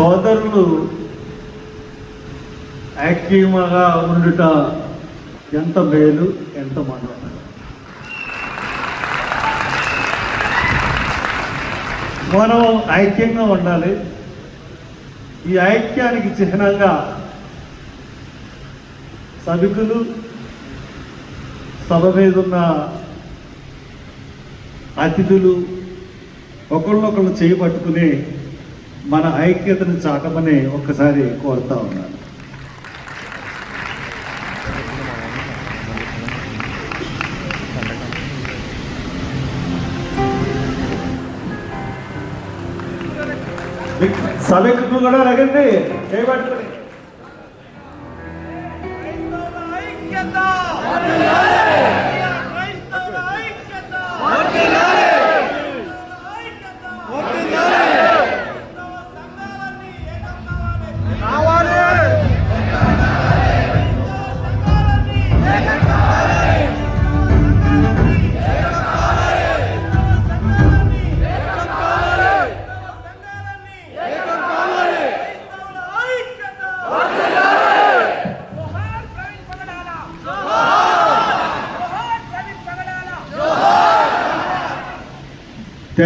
సోదరులు యాక్టివ్గా ఉండుట ఎంత మేలు ఎంత మనోహరం మనం ఐక్యంగా ఉండాలి. ఈ ఐక్యానికి చిహ్నంగా సభికులు సభ మీద ఉన్న అతిథులు ఒకళ్ళొకళ్ళు చేయి మన ఐక్యతను చాటమని ఒక్కసారి కోరుతా ఉన్నాను సభకు కూడా రగండి చేయి పట్టుకుని ఐక్యత.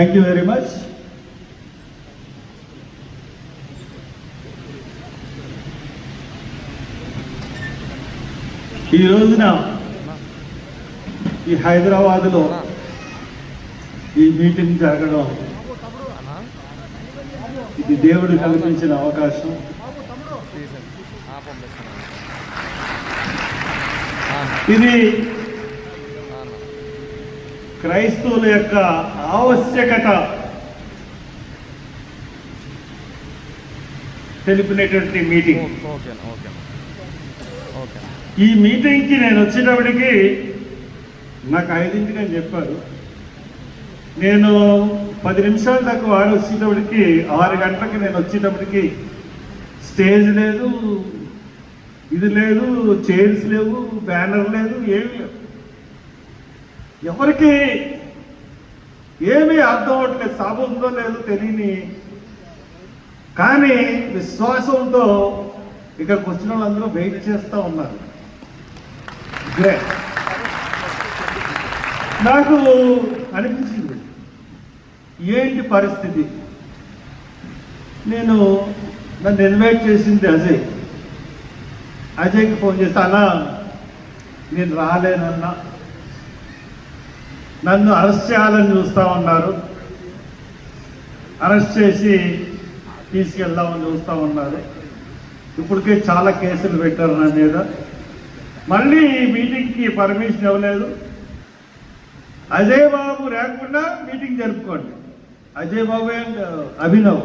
థ్యాంక్ యూ వెరీ మచ్ ఈ రోజున ఈ హైదరాబాదులో ఈ మీటింగ్ జరగడం ఇది దేవుడు కల్పించిన అవకాశం. ఇది క్రైస్తవుల యొక్క ఆవశ్యకత తెలిపినటువంటి మీటింగ్. Okay okay. ఓకే. ఈ మీటింగ్కి నేను వచ్చేటప్పటికి నాకు ఐదింటికి అని చెప్పారు. నేను పది నిమిషాల దాకా వాడు వచ్చేటప్పటికి ఆరు గంటలకి నేను వచ్చేటప్పటికి స్టేజ్ లేదు ఇది లేదు చైర్స్ లేవు బ్యానర్ లేదు ఏమి లేవు. ఎవరికి ఏమీ అర్థం అవట్లేదు సభ ఉందో లేదో తెలియని కానీ విశ్వాసంతో ఇక్కడికి వచ్చిన వాళ్ళందరూ వెయిట్ చేస్తూ ఉన్నారు. నాకు అనిపించింది ఏంటి పరిస్థితి? నేను నన్ను ఇన్వైట్ చేసింది అజయ్. అజయ్కి ఫోన్ చేస్తే అన్నా నేను రాలేనన్నా. నన్ను అరెస్ట్ చేయాలని చూస్తూ ఉన్నారు. అరెస్ట్ చేసి తీసుకెళ్దామని చూస్తూ ఉన్నారు. ఇప్పటికే చాలా కేసులు పెట్టారు నా మీద. మళ్ళీ ఈ మీటింగ్కి పర్మిషన్ ఇవ్వలేదు. అజయ్ బాబు లేకుండా మీటింగ్ జరుపుకోండి. అజయ్ బాబు అండ్ అభినవ్.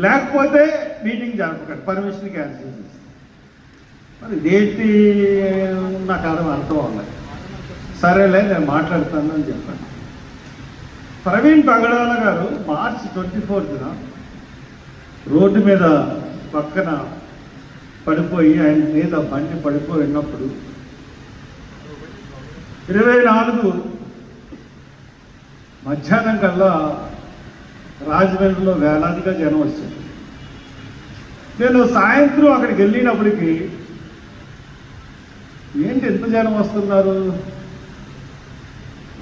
లేకపోతే మీటింగ్ జరపకండి. పర్మిషన్ క్యాన్సిల్ చేసి. మరి ఇదేంటి నాకు అర్థం అర్థం అవ్వలేదు. సరేలే నేను మాట్లాడతాను అని చెప్పాను ప్రవీణ్ పగడాల గారు మార్చి ట్వంటీ ఫోర్త్న రోడ్డు మీద పక్కన పడిపోయి ఆయన మీద బండి పడిపోయినప్పుడు ఇరవై నాలుగు మధ్యాహ్నం కల్లా రాజమండ్రిలో వేలాదిగా జనం వచ్చింది నేను సాయంత్రం అక్కడికి వెళ్ళినప్పటికీ ఏంటి ఎంత జనం వస్తున్నారు?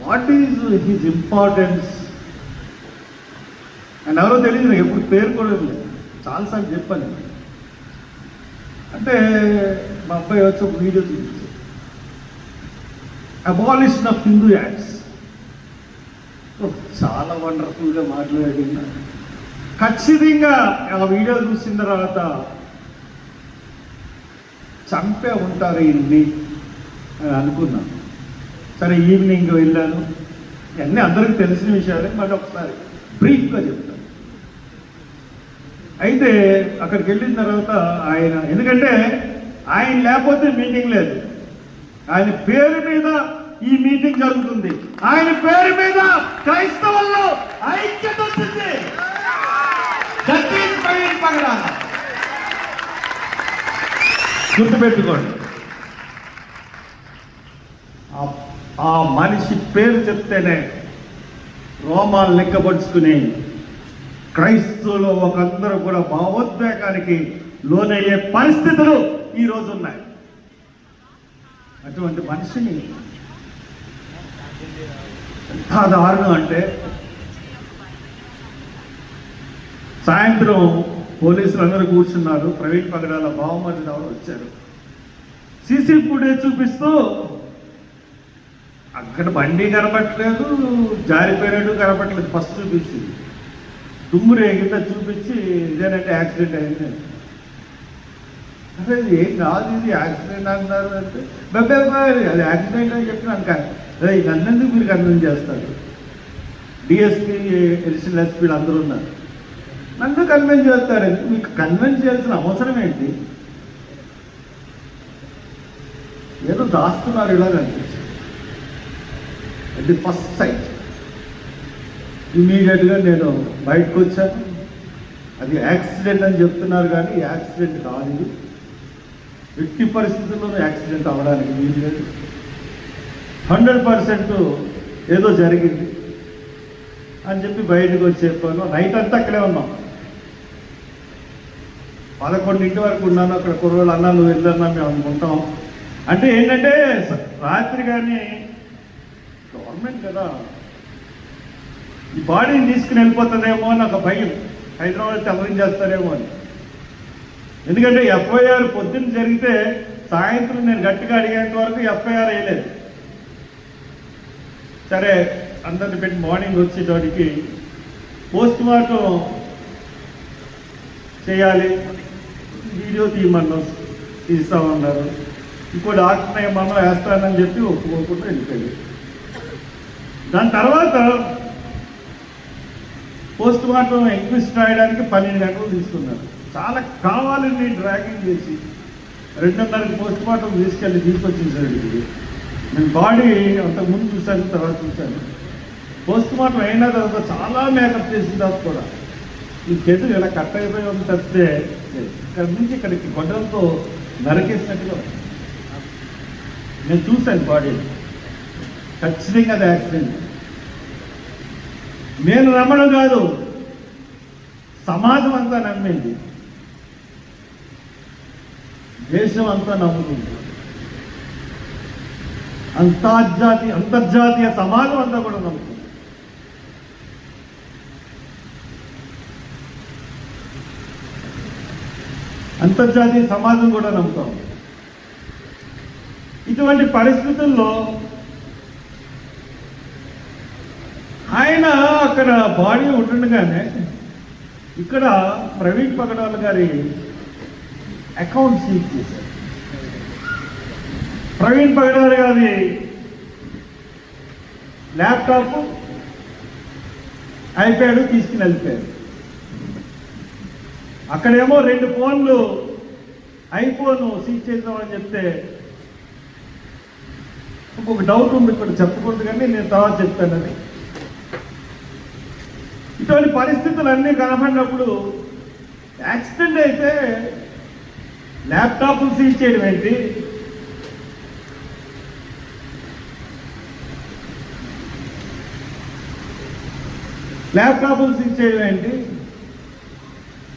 What is his importance? And ఎవరో తెలియదు నాకు ఎప్పుడు పేరు లేదు చాలాసార్లు చెప్పాను. అంటే మా అబ్బాయి వచ్చి ఒక వీడియో చూపించారు అబాలిషన్ ఆఫ్ హిందూ యాక్ట్స్ చాలా వండర్ఫుల్గా మాట్లాడి ఖచ్చితంగా ఆ వీడియో చూసిన తర్వాత చంపే ఉంటారు ఇన్ని అని అనుకున్నాను. సరే ఈవినింగ్ వెళ్ళాను. ఇవన్నీ అందరికీ తెలిసిన విషయాలే మళ్ళీ ఒకసారి బ్రీఫ్గా చెప్తాను. అయితే అక్కడికి వెళ్ళిన తర్వాత ఆయన ఎందుకంటే ఆయన లేకపోతే మీటింగ్ లేదు. ఆయన పేరు మీద ఈ మీటింగ్ జరుగుతుంది. ఆయన పేరు మీద క్రైస్తవుల్లో ఐక్యత వచ్చింది. గుర్తుపెట్టుకోండి. ఆ- మనిషి పేరు చెప్తేనే రోమాలు లెక్కపరుచుకుని క్రైస్తవులు ఒకందరూ కూడా భావోద్వేగానికి లోనయ్యే పరిస్థితులు ఈరోజు ఉన్నాయి. అటువంటి మనిషిని ఎంత దారుణం అంటే సాయంత్రం పోలీసులు అందరూ కూర్చున్నారు. ప్రవీణ్ పగడాల బావమరిది ఎవరు వచ్చారు. సీసీ ఫుటేజ్ చూపిస్తూ అక్కడ బండి కనపట్లేదు జారిపోయినట్టు కనపట్లేదు ఫస్ట్ చూపించింది. దుమ్ము రేగిందా చూపించి ఇదేనంటే యాక్సిడెంట్ అయింది అరే ఇది ఏం కాదు ఇది యాక్సిడెంట్ అంటారు అంటే "బాబే అది యాక్సిడెంట్ అని చెప్పిన అదే నన్నెందుకు మీరు కన్విన్స్ చేస్తారు? డిఎస్పీ ఎడిషనల్ ఎస్పీలు అందరూ ఉన్నారు. నన్ను కన్విన్స్ చేస్తారు మీకు కన్విన్స్ చేయాల్సిన అవసరం ఏంటి? ఏదో దాస్తున్నారు ఇలాగ అట్ ది ఫస్ట్ సైట్ ఇమీడియట్గా నేను బయటకు వచ్చాను. అది యాక్సిడెంట్ అని చెప్తున్నారు కానీ యాక్సిడెంట్ కాదు ఇది. ఎట్టి పరిస్థితుల్లోనూ యాక్సిడెంట్ అవ్వడానికి వీలు లేదు. హండ్రెడ్ పర్సెంట్ ఏదో జరిగింది అని చెప్పి బయటకు వచ్చి చెప్పాను నైట్ అంతా అక్కడే ఉన్నాం. పదకొండింటి వరకు ఉన్నాను. అక్కడ కుర్రోళ్ళు అన్నా నువ్వు వెళ్ళన్నా మేము అనుకుంటాం. అంటే ఏంటంటే రాత్రి కానీ గవర్నమెంట్ కదా. ఈ బాడీని తీసుకుని వెళ్ళిపోతుందేమో అని ఒక భయం. హైదరాబాద్ చేస్తారేమో అని. ఎందుకంటే ఎఫ్ఐఆర్ పొద్దున్న జరిగితే సాయంత్రం నేను గట్టిగా అడిగేంత వరకు ఎఫ్ఐఆర్ వేయలేదు. సరే అందరిని పెట్టి మార్నింగ్ వచ్చేటోడికి పోస్ట్ మార్టం చేయాలి. వీడియో తీయమన్నాం. తీస్తామన్నారు. ఇంకో డాక్టర్ ఏమన్నా వేస్తానని చెప్పి ఒప్పుకోకుండా వెళ్ళిపోయింది దాని తర్వాత పోస్ట్ మార్టం ఎంక్విస్ట్ రాయడానికి పన్నెండు గంటలు తీసుకున్నారు. చాలా కావాలని డ్రాగింగ్ చేసి. రెండున్నరకు పోస్ట్ మార్టం తీసుకెళ్ళి తీసుకొచ్చేసాడు ఇది నేను బాడీ అంతకు ముందు చూశాను తర్వాత చూశాను. పోస్ట్ మార్టం అయిన తర్వాత చాలా మేకప్ చేసిన తర్వాత కూడా ఈ చేతులు ఇలా కట్ అయిపోయి ఉంది తప్పితే ఇక్కడ నుంచి ఇక్కడికి గొడ్డలతో నరికేసినట్టుగా నేను చూశాను బాడీ ఖచ్చితంగా అది యాక్సిడెంట్. నేను నమ్మడం కాదు. సమాజం అంతా నమ్మింది. దేశం అంతా నమ్ముతుంది. అంతర్జాతీయ అంతర్జాతీయ సమాజం అంతా కూడా నమ్ముతుంది. అంతర్జాతీయ సమాజం కూడా నమ్ముతాం. ఇటువంటి పరిస్థితుల్లో ఆయన అక్కడ బాడీ ఉంటుండగానే ఇక్కడ ప్రవీణ్ పగడాల గారి అకౌంట్ సీజ్ చేశారు. ప్రవీణ్ పగడాల గారి ల్యాప్టాప్ ఐప్యాడ్ తీసుకుని వెళ్ళిపోయారు. అక్కడేమో రెండు ఫోన్లు ఐఫోన్ సీజ్ చేద్దామని చెప్తే ఇంకొక డౌట్ ఉంది ఇక్కడ చెప్పకూడదు కానీ నేను తర్వాత చెప్తాను అది ఇటువంటి పరిస్థితులు అన్నీ కనపడినప్పుడు యాక్సిడెంట్ అయితే ల్యాప్టాప్లు సీజ్ చేయడం ఏంటి? ల్యాప్టాప్లు సీజ్ చేయడం ఏంటి?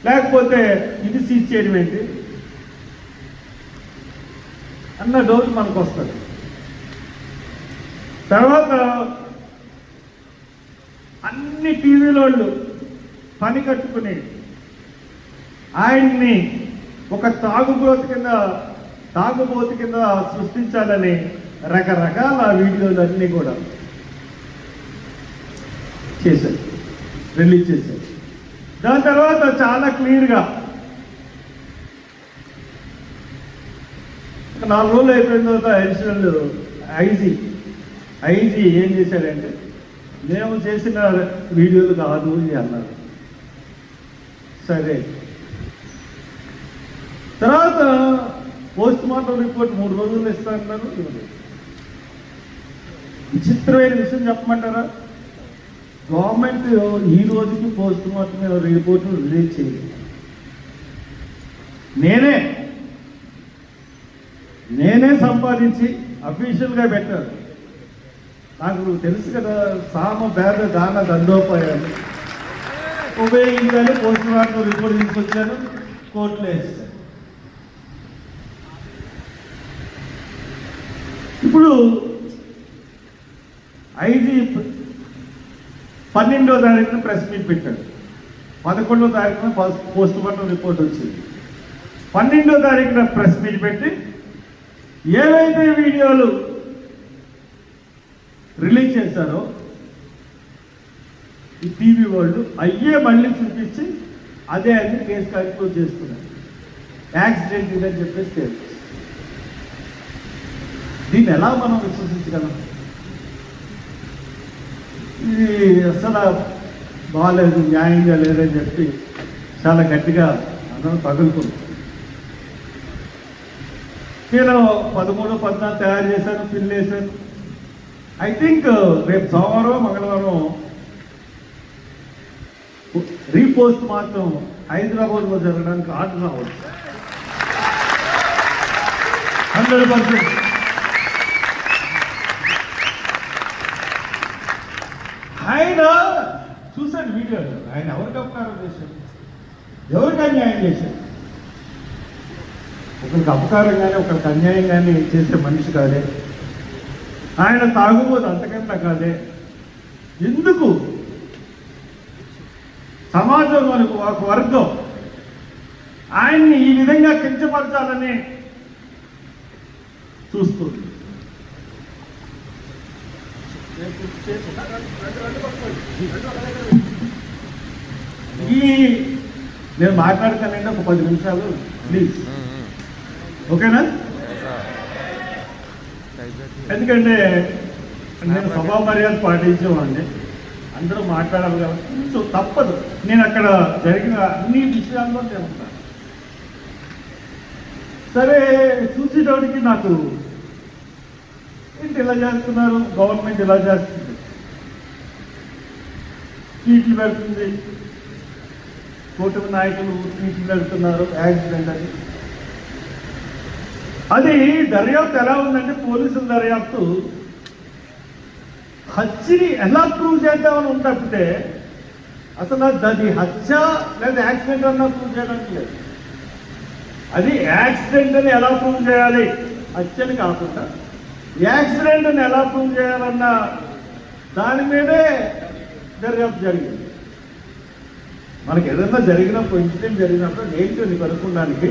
లేకపోతే ఇది సీజ్ చేయడం ఏంటి? అన్న డౌట్ మనకు వస్తుంది తర్వాత అన్ని టీవీలోళ్ళు పని కట్టుకుని ఆయన్ని ఒక తాగుబోతు కింద తాగుబోతు కింద సృష్టించాలని రకరకాల వీడియోలు అన్నీ కూడా చేశారు. రిలీజ్ చేశారు. దాని తర్వాత చాలా క్లియర్గా నాలుగు రోజులు అయిపోయిన తర్వాత అడిషనల్ ఐజీ ఐజీ ఏం చేశాడంటే మేము చేసిన వీడియోలు కాదు ఇది అన్నారు. సరే. తర్వాత పోస్ట్ మార్టం రిపోర్ట్ మూడు రోజులు ఇస్తానన్నారు ఇవ్వలేదు. విచిత్రమైన విషయం చెప్పమంటారా? గవర్నమెంట్ ఈ రోజుకి పోస్ట్ మార్టం రిపోర్ట్ రిలీజ్ చేయలేదు. నేనే నేనే సంపాదించి అఫీషియల్గా పెట్టారు నాకు తెలుసు కదా సామ పేద దాన దండోపాయాలు. ఉపయోగించాలి పోస్ట్ మార్టం రిపోర్ట్ తీసుకొచ్చాను కోర్టులో వేస్తాను ఇప్పుడు ఐదు పన్నెండో తారీఖున ప్రెస్ మీట్ పెట్టాడు పదకొండో తారీఖున పోస్ట్ మార్టం రిపోర్ట్ వచ్చింది. పన్నెండో తారీఖున ప్రెస్ మీట్ పెట్టి ఏవైతే వీడియోలు రిలీజ్ చేశారో ఈ టీవీ వాళ్ళు అయ్యే మళ్ళీ చూపించి అదే అని కేసు కన్క్లూడ్ చేస్తున్నారు యాక్సిడెంట్ ఇదని చెప్పేసి కేసు దీన్ని ఎలా మనం విశ్వసించగలం? ఇది అసలు బాగాలేదు న్యాయంగా లేదని చెప్పి చాలా గట్టిగా అందరం తగులుకున్నాం నేను పదమూడు పద్నాలుగు తయారు చేశాను పిల్లేశాను ఐ థింక్ uh, రేపు సోమవారం మంగళవారం రీపోస్ట్ మాత్రం హైదరాబాద్లో జరగడానికి ఆర్డర్ రావచ్చు. Hundred percent. ఆయన చూశాను వీడియోలో ఆయన ఎవరికి అపకారం చేశారు ఎవరికి అన్యాయం చేశారు ఒకరికి అపకారం కానీ ఒకరికి అన్యాయం కానీ చేసే మనిషి కాదే. ఆయన తాగుబోదు అంతకంటే కాదే ఎందుకు? సమాజంలోని ఒక వర్గం. ఆయన్ని ఈ విధంగా కించపరచాలని చూస్తుంది. ఈ నేను మాట్లాడతానండి ఒక పది నిమిషాలు ప్లీజ్ ఓకేనా? ఎందుకంటే నేను సభా మర్యాద పాటించేవాడిని. అందరూ మాట్లాడాలి కాబట్టి కొంచెం తప్పదు. నేను అక్కడ జరిగిన అన్ని విషయాల్లో నేను సరే చూసేటోడికి నాకు ఏంటి ఇలా చేస్తున్నారు? గవర్నమెంట్ ఇలా చేస్తుంది. సీట్లు పెడుతుంది. కూటమి నాయకులు సీట్లు పెడుతున్నారు. యాక్సిడెంట్ అని. అది దర్యాప్తు ఎలా ఉందంటే పోలీసుల దర్యాప్తు. హత్యని ఎలా ప్రూవ్ చేద్దామని ఉంది తప్పితే అసలు అది హత్య లేదా యాక్సిడెంట్ అన్నా ప్రూవ్ చేయడానికి లేదు. అది యాక్సిడెంట్ అని ఎలా ప్రూవ్ చేయాలి? హత్యని కాకుండా యాక్సిడెంట్ అని ఎలా ప్రూవ్ చేయాలన్న దాని మీదే దర్యాప్తు జరిగింది. మనకి ఏదైనా జరిగినప్పుడు ఇన్సిడెంట్ జరిగినప్పుడు నేటివ్ని కనుక్కోడానికి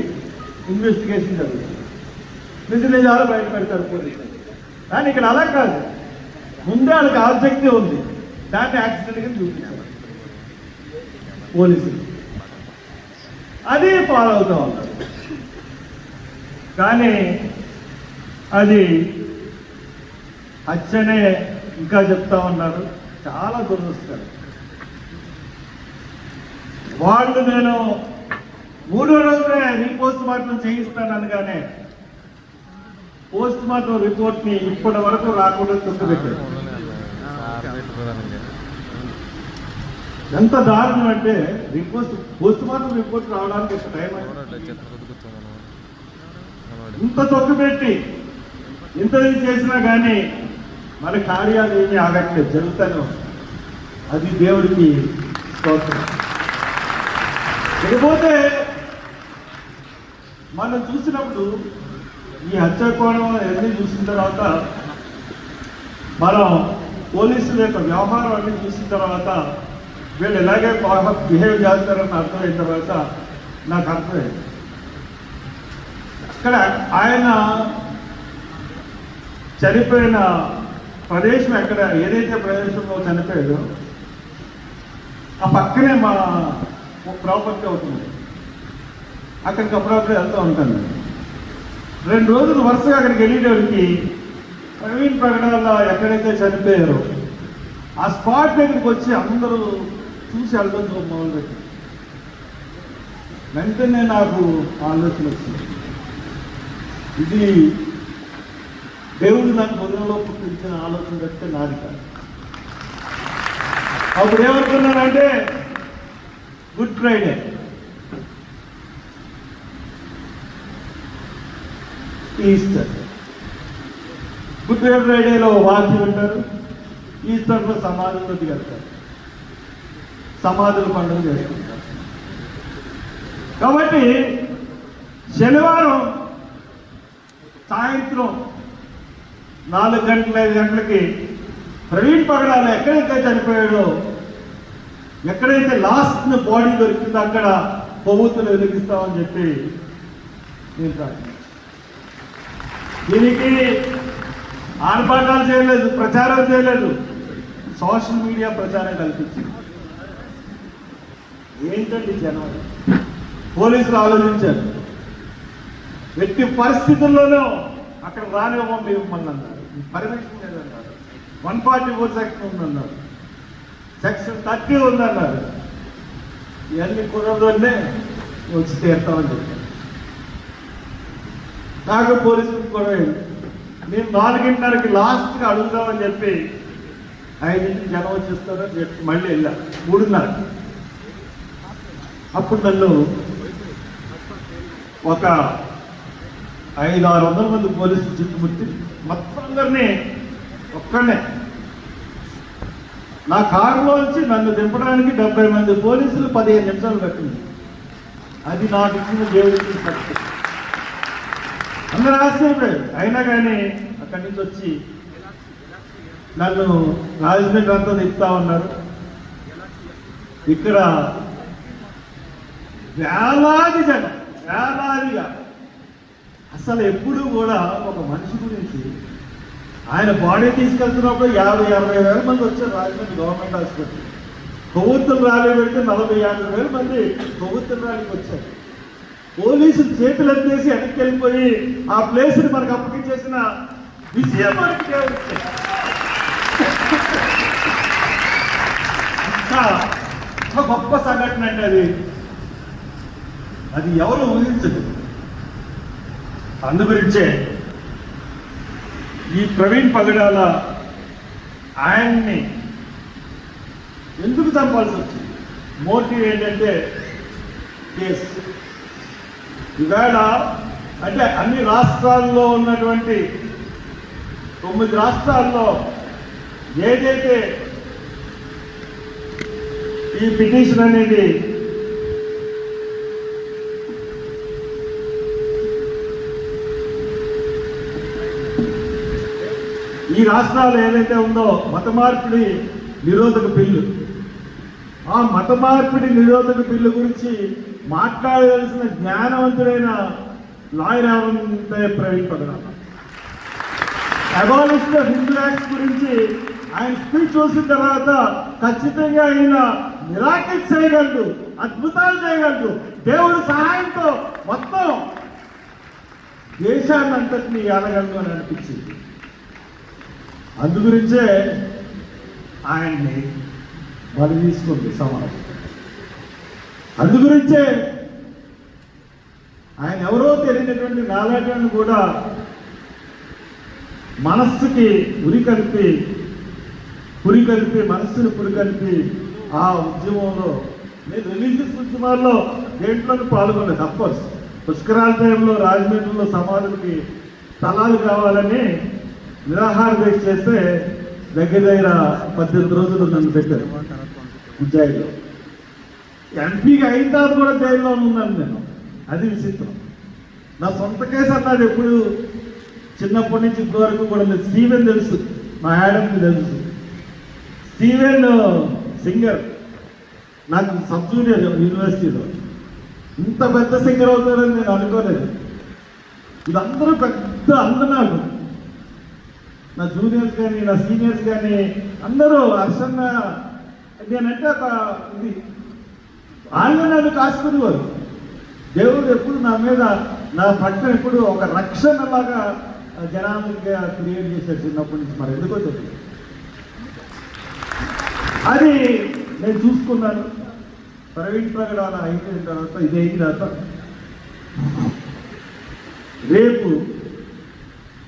ఇన్వెస్టిగేషన్ జరుగుతుంది. నిజ నిజాలు బయట పెడతారు పోలీసులు. కానీ ఇక్కడ అలా కాదు. ముందే వాళ్ళకి ఆబ్జెక్టివ్ ఉంది. దాన్ని యాక్సిడెంట్గా చూపించాలి. పోలీసులు. అది ఫాలో అవుతూ ఉంటారు కానీ అది హత్యనే ఇంకా చెప్తా ఉన్నారు. చాలా దురదృష్టం. వాళ్ళు నేను మూడో రోజునే రీపోస్ట్ మార్టం చేయిస్తాను అనగానే పోస్ట్ మార్టం రిపోర్ట్ని ఇప్పటి వరకు రాకుండా చుట్టుపెట్టారు. ఎంత దారుణం అంటే రిపోర్ట్ పోస్ట్ మార్టం రిపోర్ట్ రావడానికి టైం ఇంత తొక్కు పెట్టి ఇంత చేసినా కానీ మన కార్యాలు ఏమీ ఆగట్లేదు జరుగుతూనే అది దేవుడికి స్తోత్రం. ఇకపోతే మనం చూసినప్పుడు ఈ హత్య కోణం అన్నీ చూసిన తర్వాత మనం పోలీసుల యొక్క వ్యవహారం అన్ని చూసిన తర్వాత వీళ్ళు ఎలాగే బిహేవ్ చేస్తారని అర్థమైన తర్వాత నాకు అర్థమైంది. అక్కడ ఆయన చనిపోయిన ప్రదేశం ఎక్కడ ఏదైతే ప్రదేశంలో చనిపోయాడో ఆ పక్కనే మా ప్రాపర్టీ అవుతుంది అక్కడికి అప్పుడప్పుడు వెళ్తూ ఉంటాను రెండు రోజులు వరుసగా అక్కడికి వెళ్ళేటోడికి ప్రవీణ్ ప్రకటనలో ఎక్కడైతే చనిపోయారో ఆ స్పాట్ దగ్గరికి వచ్చి అందరూ చూసి వెళ్ళడం మొదలుపెట్టి వెంటనే నాకు ఆలోచన వచ్చింది. ఇది దేవుడు నాకు హృదయంలో పుట్టించిన ఆలోచన చెప్తే నాది కాదు. అప్పుడు ఏమనుకున్నానంటే గుడ్ ఫ్రైడే. ఈస్టర్ గుడ్ ఫ్రైడేలో వాక్యం ఉంటారు ఈస్టర్లో సమాధులతో వెళ్తారు సమాధుల పండుగ చేసుకుంటారు. కాబట్టి శనివారం సాయంత్రం నాలుగు గంటల ఐదు గంటలకి ప్రవీణ్ పగడాలు ఎక్కడైతే చనిపోయాడో ఎక్కడైతే లాస్ట్ బాడీ దొరికిందో అక్కడ కొవ్వుతులు వెలిగిస్తామని చెప్పి నేను దీనికి ఆర్భాటాలు చేయలేదు ప్రచారం చేయలేదు. సోషల్ మీడియా ప్రచారం కల్పించింది. ఏంటండి జనం పోలీసులు ఆలోచించారు. ఎట్టి పరిస్థితుల్లోనూ అక్కడ రానివ్వం ఇవ్వమని అన్నారు. పర్మిషన్ లేదన్నారు. వన్ ఫార్టీ ఫోర్ సెక్షన్ ఉందన్నారు. సెక్షన్ థర్టీ ఉందన్నారు. ఇవన్నీ కుదరదోనే వచ్చి తీరుతామని చెప్పారు. నాకు పోలీసు కూడా నేను నాలుగింటిన్నరకి లాస్ట్గా అడుగుదామని చెప్పి ఐదింటికి జనం వచ్చేస్తారని చెప్పి మళ్ళీ వెళ్ళా. మూడున్నరకి. అప్పుడు నన్ను ఒక ఐదు ఆరు వందల మంది పోలీసులు చుట్టుముట్టి మొత్తం అందరినీ ఒక్కనే నా కారులోంచి నన్ను దింపడానికి డెబ్బై మంది పోలీసులు పదిహేను నిమిషాలు పట్టింది. అది నాకు ఇచ్చిన దేవుడికి సత్యం. అందరూ ఆశ్చర్యపోయారు అయినా కానీ అక్కడి నుంచి వచ్చి నన్ను రాజమండ్రి అంతా తిప్పుతా ఉన్నారు. ఇక్కడ వేలాది జనం వేలాదిగా. అసలు ఎప్పుడు కూడా ఒక మనిషి గురించి ఆయన బాడీ తీసుకెళ్తున్నప్పుడు యాభై అరవై వేల మంది వచ్చారు రాజమండ్రి గవర్నమెంట్ హాస్పిటల్. కొవ్వొత్తులు ర్యాలీ పెడితే నలభై యాభై వేల మంది కొవ్వొత్తులు ర్యాలీకి వచ్చారు. పోలీసులు చేతులు ఎత్తేసి వెనక్కి వెళ్ళిపోయి ఆ ప్లేస్ని మనకు అప్పగించేసిన విజయం మనకి ఇంకా గొప్ప సంఘటన అండి అది. అది ఎవరు ఊహించదు. అందు గురించే ఈ ప్రవీణ్ పగడాల ఆయన్ని ఎందుకు చంపాల్సి వచ్చింది? మోటివ్ ఏంటంటే కేసు. ఈవేళ అంటే అన్ని రాష్ట్రాల్లో ఉన్నటువంటి తొమ్మిది రాష్ట్రాల్లో ఏదైతే ఈ పిటిషన్ అనేది ఈ రాష్ట్రాలు ఏదైతే ఉందో మత మార్పిడి నిరోధక బిల్లు. ఆ మత మార్పిడి నిరోధక బిల్లు గురించి మాట్లాడవలసిన జ్ఞానవంతుడైన లాయర్ ఏమంటే ప్రవీణ్ పగడాల అబాలిస్ట్ హిందూ యాక్ట్ గురించి ఆయన స్పీచ్ చూసిన తర్వాత ఖచ్చితంగా ఆయన మిరాకిల్స్ చేయగలడు అద్భుతాలు చేయగలడు. దేవుడి సహాయంతో మొత్తం దేశాన్ని అంతటిని ఏలగలడు అని అనిపించింది. అందు గురించే ఆయన్ని బలి తీసుకుంది సమాజం. అందు గురించే ఆయన ఎవరో తెలియనటువంటి నాలాటను కూడా మనస్సుకి ఉరి కలిపి పురి కలిపి ఆ ఉద్యమంలో నేను రిలీజియస్ ఉద్యమాల్లో దేంట్లోనూ పాల్గొనలేదు అఫ్కోర్స్ పుష్కరాల టైంలో రాజమండ్రిలో సమాధులకి స్థలాలు కావాలని నిరాహార దీక్ష చేస్తే దగ్గర దగ్గర పద్దెనిమిది రోజులు నన్ను పెట్టారు ఉజ్జాయిలో ఎంపీగా అయిన తర్వాత కూడా జైల్లో ఉన్నాను నేను. అది విచిత్రం. నా సొంత కేసు అన్నది ఎప్పుడు. చిన్నప్పటి నుంచి ఇప్పటి వరకు కూడా లేదు. స్టీవెన్ తెలుసు. మా యాడమ్కి తెలుసు. Steven Singer. నాకు సబ్ జూనియర్ యూనివర్సిటీలో. ఇంత పెద్ద సింగర్ అవుతారని నేను అనుకోలేదు. ఇదందరూ పెద్ద అందనాలు నా జూనియర్స్ కానీ నా సీనియర్స్ కానీ అందరూ హర్షన్న నేనంటే ఒక ఇది. ఆయన నన్ను కాసుకునేవారు. దేవుడు ఎప్పుడు నా మీద నా పట్ల ఎప్పుడు ఒక రక్షణలాగా జనానికి క్రియేట్ చేసే చిన్నప్పటి నుంచి మరి. ఎందుకో తెలియదు. అది నేను చూసుకున్నాను. ప్రవీణ్ అలా అయిపోయిన తర్వాత ఇది అయిన తర్వాత రేపు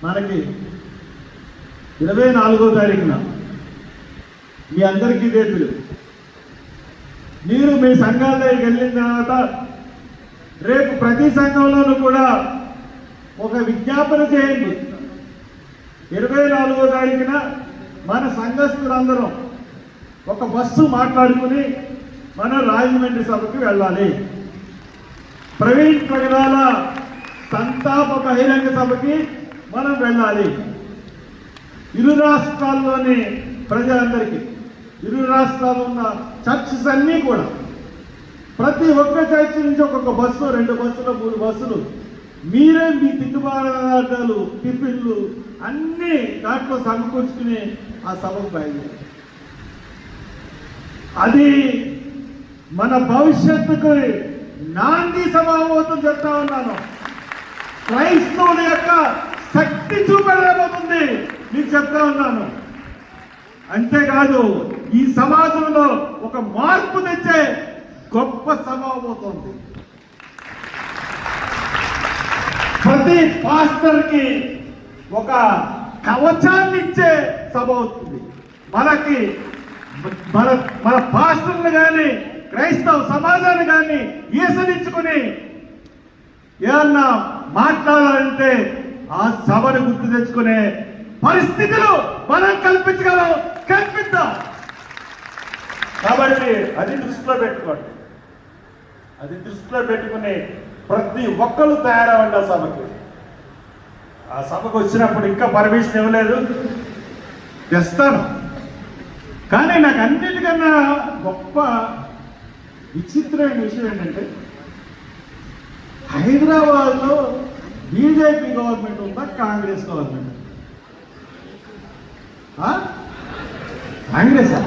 మనకి ఇరవై నాలుగో తారీఖున మీ అందరికీ ఇదే తెలుసు మీరు మీ సంఘాలకి వెళ్ళిన తర్వాత రేపు ప్రతి సంఘంలోనూ కూడా ఒక విజ్ఞాపన చేయండి. ఇరవై నాలుగో తారీఖున మన సంఘస్థులందరం ఒక బస్సు మాట్లాడుకుని మన రాజమండ్రి సభకు వెళ్ళాలి. ప్రవీణ్ ప్రగడాల సంతాప బహిరంగ సభకి మనం వెళ్ళాలి. ఇరు రాష్ట్రాల్లోని ప్రజలందరికీ. ఇరు రాష్ట్రాలు ఉన్న చర్చెస్ అన్నీ కూడా ప్రతి ఒక్క చర్చ్ నుంచి ఒక్కొక్క బస్సు రెండు బస్సులు మూడు బస్సులు మీరే మీ తిట్టుబాటాలు టిఫిన్లు అన్నీ దాంట్లో సమకూర్చుకుని ఆ సభకు బయలుదేరి అది మన భవిష్యత్తుకు నాంది సమావేశం చెప్తా ఉన్నాను. క్రైస్తవుల యొక్క శక్తి చూపలేకపోతుంది. మీకు చెప్తా ఉన్నాను. అంతేకాదు ఈ సమాజంలో ఒక మార్పు తెచ్చే గొప్ప సభ అవుతుంది. ప్రతి పాస్టర్కి ఒక కవచాన్ని ఇచ్చే సభ అవుతుంది. మనకి మన మన పాస్టర్లు కానీ క్రైస్తవ సమాజాన్ని కానీ ఈసరించుకుని ఏమన్నా మాట్లాడాలంటే ఆ సభను గుర్తు తెచ్చుకునే పరిస్థితులు మనం కల్పించగలం. కల్పిద్దాం. కాబట్టి అది దృష్టిలో పెట్టుకోండి. అది దృష్టిలో పెట్టుకుని ప్రతి ఒక్కరు తయారవ్వండి ఆ సభకి. ఆ సభకు వచ్చినప్పుడు ఇంకా పర్మిషన్ ఇవ్వలేదు. తెస్తాను. కానీ నాకు అన్నిటికన్నా గొప్ప విచిత్రమైన విషయం ఏంటంటే హైదరాబాద్లో బీజేపీ గవర్నమెంట్ ఉందా కాంగ్రెస్ గవర్నమెంట్ కాంగ్రెసా?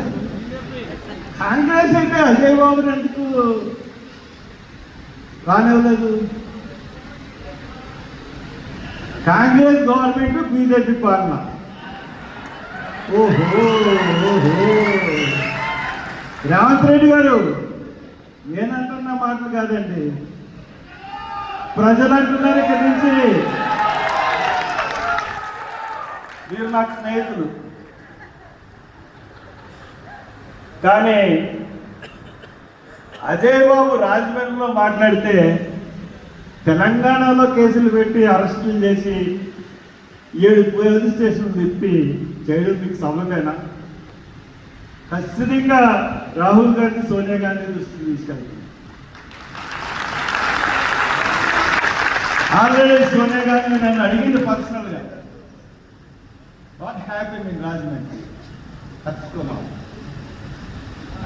కాంగ్రెస్ అయితే అజయ్ బాబు ఎందుకు రానివ్వలేదు. కాంగ్రెస్ గవర్నమెంట్ బీజేపీ పాలన. ఓహో ఓహో. రేవంత్ రెడ్డి గారు నేనంటున్న మాటలు కాదండి. ప్రజలు అంటున్నారు ఇక్కడి నుంచి. మీరు నాకు స్నేహితులు. కానీ అజయ్ బాబు రాజమండ్రిలో మాట్లాడితే తెలంగాణలో కేసులు పెట్టి అరెస్టులు చేసి ఏడు పోలీస్ స్టేషన్లు తిప్పి చేయడం మీకు సమయమేనా ఖచ్చితంగా రాహుల్ గాంధీ సోనియా గాంధీ దృష్టికి తీసుకెళ్తుంది ఆల్రెడీ సోనియా గాంధీ నన్ను అడిగింది పర్సనల్గా. వాట్ హ్యాపీ ఇన్ రాజమండ్రి ఖచ్చితంగా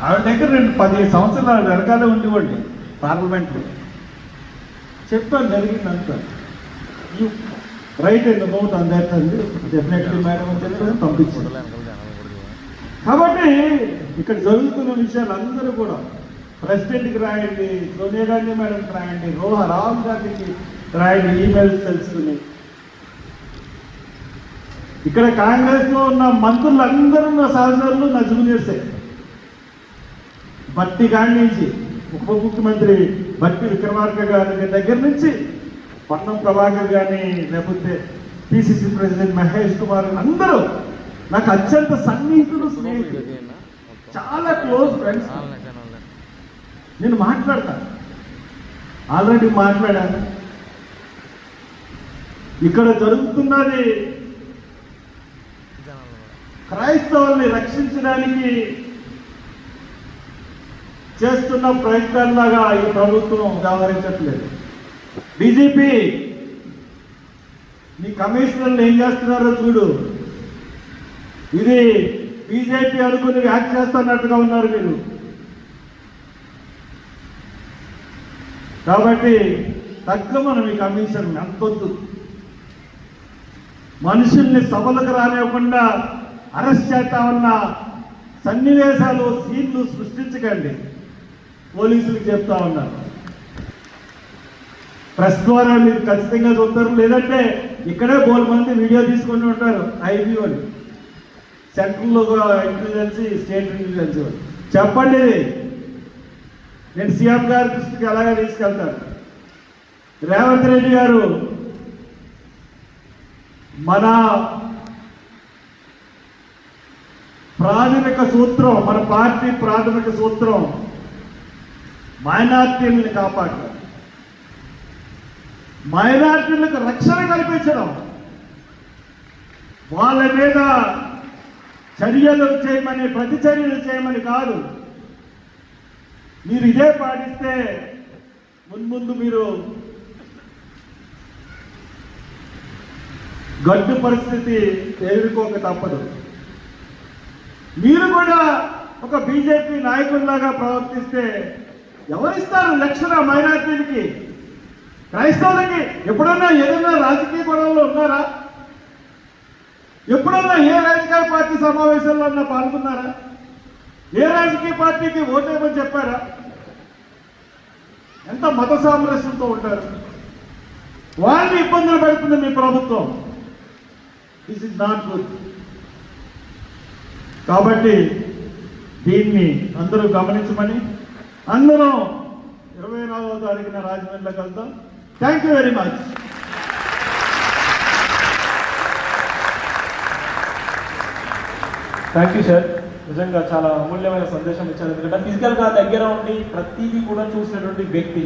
ఆవిడ దగ్గర రెండు పదిహేను సంవత్సరాలు వెనకాల ఉండివ్వండి పార్లమెంట్లో చెప్పాను జరిగింది అంతా. You right and about on definitely madam అని చెప్పి పంపించాను. కాబట్టి ఇక్కడ జరుగుతున్న విషయాలు అందరూ కూడా ప్రెసిడెంట్కి రాయండి సోనియా గాంధీ మేడంకి రాయండి రోహ రాహుల్ గాంధీకి రాయండి ఈమెయిల్స్ తెలుసుకుని. ఇక్కడ కాంగ్రెస్లో ఉన్న మంత్రులందరూ నా సహచరులు నా జూనియర్సే బట్టి కాడి నుంచి ఉప ముఖ్యమంత్రి బట్టి విక్రమార్క గారి దగ్గర నుంచి పట్నం ప్రభాకర్ గారిని లేకపోతే పిసిసి ప్రెసిడెంట్ మహేష్ కుమార్ అందరూ నాకు అత్యంత సన్నిహితులు వీడియో స్నేహితులు. చాలా క్లోజ్ ఫ్రెండ్స్ నేను మాట్లాడతాను ఆల్రెడీ మాట్లాడాను. ఇక్కడ జరుగుతున్నది క్రైస్తవుల్ని రక్షించడానికి చేస్తున్న ప్రయత్నాల్లాగా ఈ ప్రభుత్వం వ్యవహరించట్లేదు. బీజేపీ మీ కమిషనర్లు ఏం చేస్తున్నారో చూడు. ఇది బీజేపీ అనుకుని వ్యాఖ్య చేస్తున్నట్టుగా ఉన్నారు మీరు. కాబట్టి తగ్గ మనం ఈ కమిషన్ అంతొద్దు మనుషుల్ని సభలకు రానివ్వకుండా అరెస్ట్ చేస్తామన్న సన్నివేశాలు సీన్లు సృష్టించకండి. పోలీసులు చెప్తా ఉన్నారు. ప్రెస్ ద్వారా మీరు ఖచ్చితంగా చూస్తారు లేదంటే ఇక్కడే బోల్ మంది వీడియో తీసుకొని ఉంటారు ఐబీ వాళ్ళు సెంట్రల్ ఇంటెలిజెన్సీ స్టేట్ ఇంటెలిజెన్సీ వాళ్ళు. చెప్పండి నేను సీఎం గారి దృష్టికి అలాగే తీసుకెళ్తాను? రేవంత్ రెడ్డి గారు మన ప్రాథమిక సూత్రం మన పార్టీ ప్రాథమిక సూత్రం మైనార్టీలను కాపాడటం మైనార్టీలకు రక్షణ కల్పించడం. వాళ్ళ మీద చర్యలు చేయమని ప్రతి చర్యలు చేయమని కాదు. మీరు ఇదే పాటిస్తే మున్ముందు మీరు గడ్డు పరిస్థితి ఎదుర్కోక తప్పదు. మీరు కూడా ఒక బీజేపీ నాయకుల్లాగా ప్రవర్తిస్తే ఎవరిస్తారు లక్షణ మైనార్టీలకి? క్రైస్తవులకి ఎప్పుడన్నా ఏదైనా రాజకీయ గొడవల్లో ఉన్నారా? ఎప్పుడన్నా ఏ రాజకీయ పార్టీ సమావేశంలో అన్నా పాల్గొన్నారా? ఏ రాజకీయ పార్టీకి ఓటేమని చెప్పారా? ఎంత మత సామరస్యంతో ఉంటారు? వాళ్ళని ఇబ్బందులు పెడుతుంది మీ ప్రభుత్వం. దిస్ ఇస్ నాట్ గుడ్ కాబట్టి దీన్ని అందరూ గమనించమని అందరం ఇరవై నాలుగో తారీఖున రాజమండ్రిలో కలుద్దాం. Thank you very much thank you sir నిజంగా చాలా అమూల్యమైన సందేశం ఇచ్చారు. ఎందుకంటే ఫిజికల్గా దగ్గర ఉండి ప్రతిదీ కూడా చూసినటువంటి వ్యక్తి.